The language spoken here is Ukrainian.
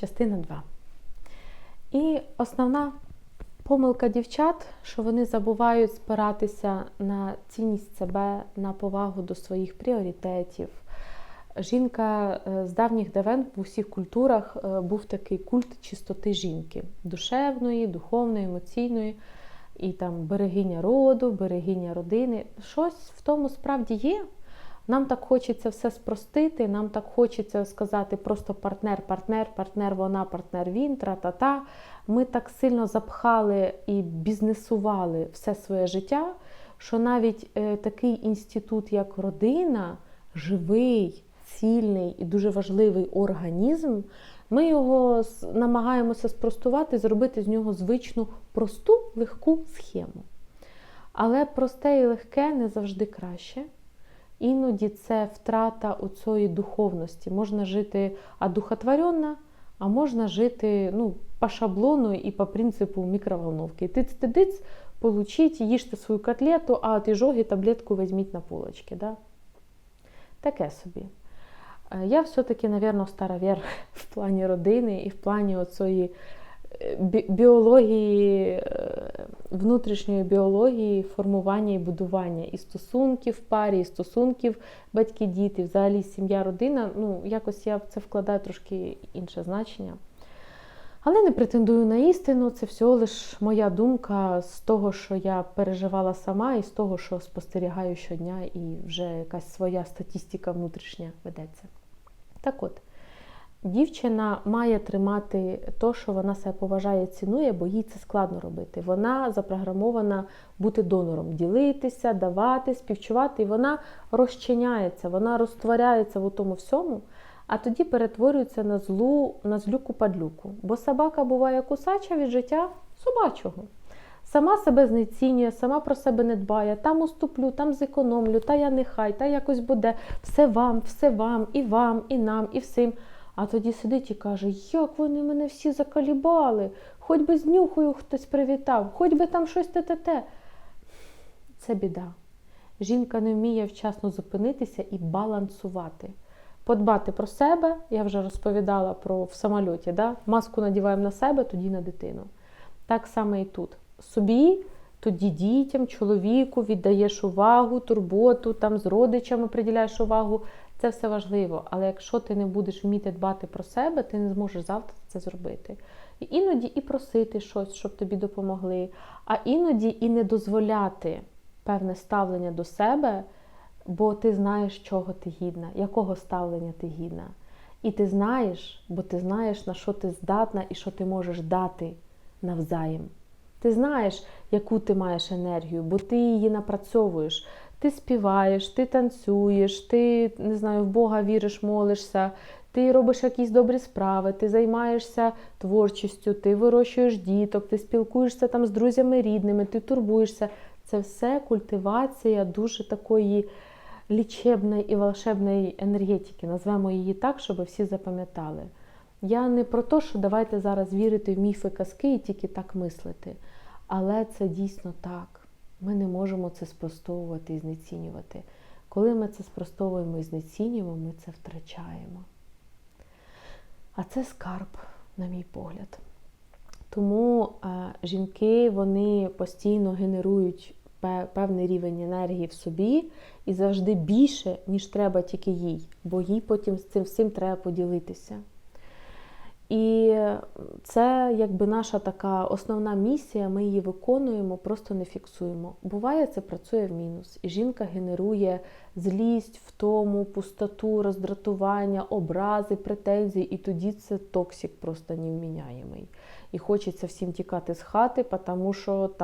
частина 2. І основна помилка дівчат, що вони забувають спиратися на цінність себе, на повагу до своїх пріоритетів. Жінка е, з давніх давен в усіх культурах е, був такий культ чистоти жінки душевної, духовної, емоційної, і там берегиня роду, берегиня родини. Щось в тому справді є. Нам так хочеться все спростити, нам так хочеться сказати просто партнер, партнер, партнер, вона, партнер, він, тра-та-та. Ми так сильно запхали і бізнесували все своє життя, що навіть е, такий інститут, як родина, живий, цільний і дуже важливий організм, ми його намагаємося спростувати, зробити з нього звичну, просту, легку схему. Але просте і легке не завжди краще. Іноді це втрата оцієї духовності. Можна жити одухотворенно, а можна жити ну, по шаблону і по принципу мікроволновки. Тиць-тидиць, получіть, їжте свою котлету, а от іжоги таблетку візьміть на полочки. Да? Таке собі. Е, Я все-таки, мабуть, старовер в плані родини і в плані оцієї е, бі- біології, е, внутрішньої біології, формування і будування і стосунків в парі, і стосунків батьки-діти, взагалі сім'я, родина. Ну, якось я в це вкладаю трошки інше значення. Але не претендую на істину, це всього лиш моя думка з того, що я переживала сама, і з того, що спостерігаю щодня, і вже якась своя статистика внутрішня ведеться. Так от, дівчина має тримати то, що вона себе поважає, цінує, бо їй це складно робити. Вона запрограмована бути донором, ділитися, давати, співчувати, і вона розчиняється, вона розтворяється в тому всьому, а тоді перетворюється на злу, на злюку падлюку. Бо собака буває кусача від життя собачого. Сама себе знецінює, сама про себе не дбає, там уступлю, там зекономлю, та я нехай, та якось буде все вам, все вам, і вам, і нам, і всім. А тоді сидить і каже, як вони мене всі закалібали, хоч би з нюхою хтось привітав, хоч би там щось те-те-те. Це біда. Жінка не вміє вчасно зупинитися і балансувати. Подбати про себе, я вже розповідала про в самольоті, да? маску надіваємо на себе, тоді на дитину. Так само і тут. Собі, тоді дітям, чоловіку віддаєш увагу, турботу, там з родичами приділяєш увагу. Це все важливо. Але якщо ти не будеш вміти дбати про себе, ти не зможеш завтра це зробити. І іноді і просити щось, щоб тобі допомогли, а іноді і не дозволяти певне ставлення до себе, бо ти знаєш, чого ти гідна, якого ставлення ти гідна. І ти знаєш, бо ти знаєш, на що ти здатна і що ти можеш дати навзаєм. Ти знаєш, яку ти маєш енергію, бо ти її напрацьовуєш. Ти співаєш, ти танцюєш, ти не знаю, в Бога віриш, молишся, ти робиш якісь добрі справи, ти займаєшся творчістю, ти вирощуєш діток, ти спілкуєшся там з друзями рідними, ти турбуєшся. Це все культивація дуже такої лічебної і волшебної енергетики. Назвемо її так, щоб всі запам'ятали. Я не про те, що давайте зараз вірити в міфи казки і тільки так мислити. Але це дійсно так. Ми не можемо це спростовувати і знецінювати. Коли ми це спростовуємо і знецінюємо, ми це втрачаємо. А це скарб, на мій погляд. Тому е, жінки вони постійно генерують пе- певний рівень енергії в собі і завжди більше, ніж треба тільки їй, бо їй потім з цим всім треба поділитися. І це якби наша така основна місія, ми її виконуємо, просто не фіксуємо. Буває, це працює в мінус. І жінка генерує злість, втому, пустоту, роздратування, образи, претензії, і тоді це токсик просто невміняємий. І хочеться всім тікати з хати, тому що.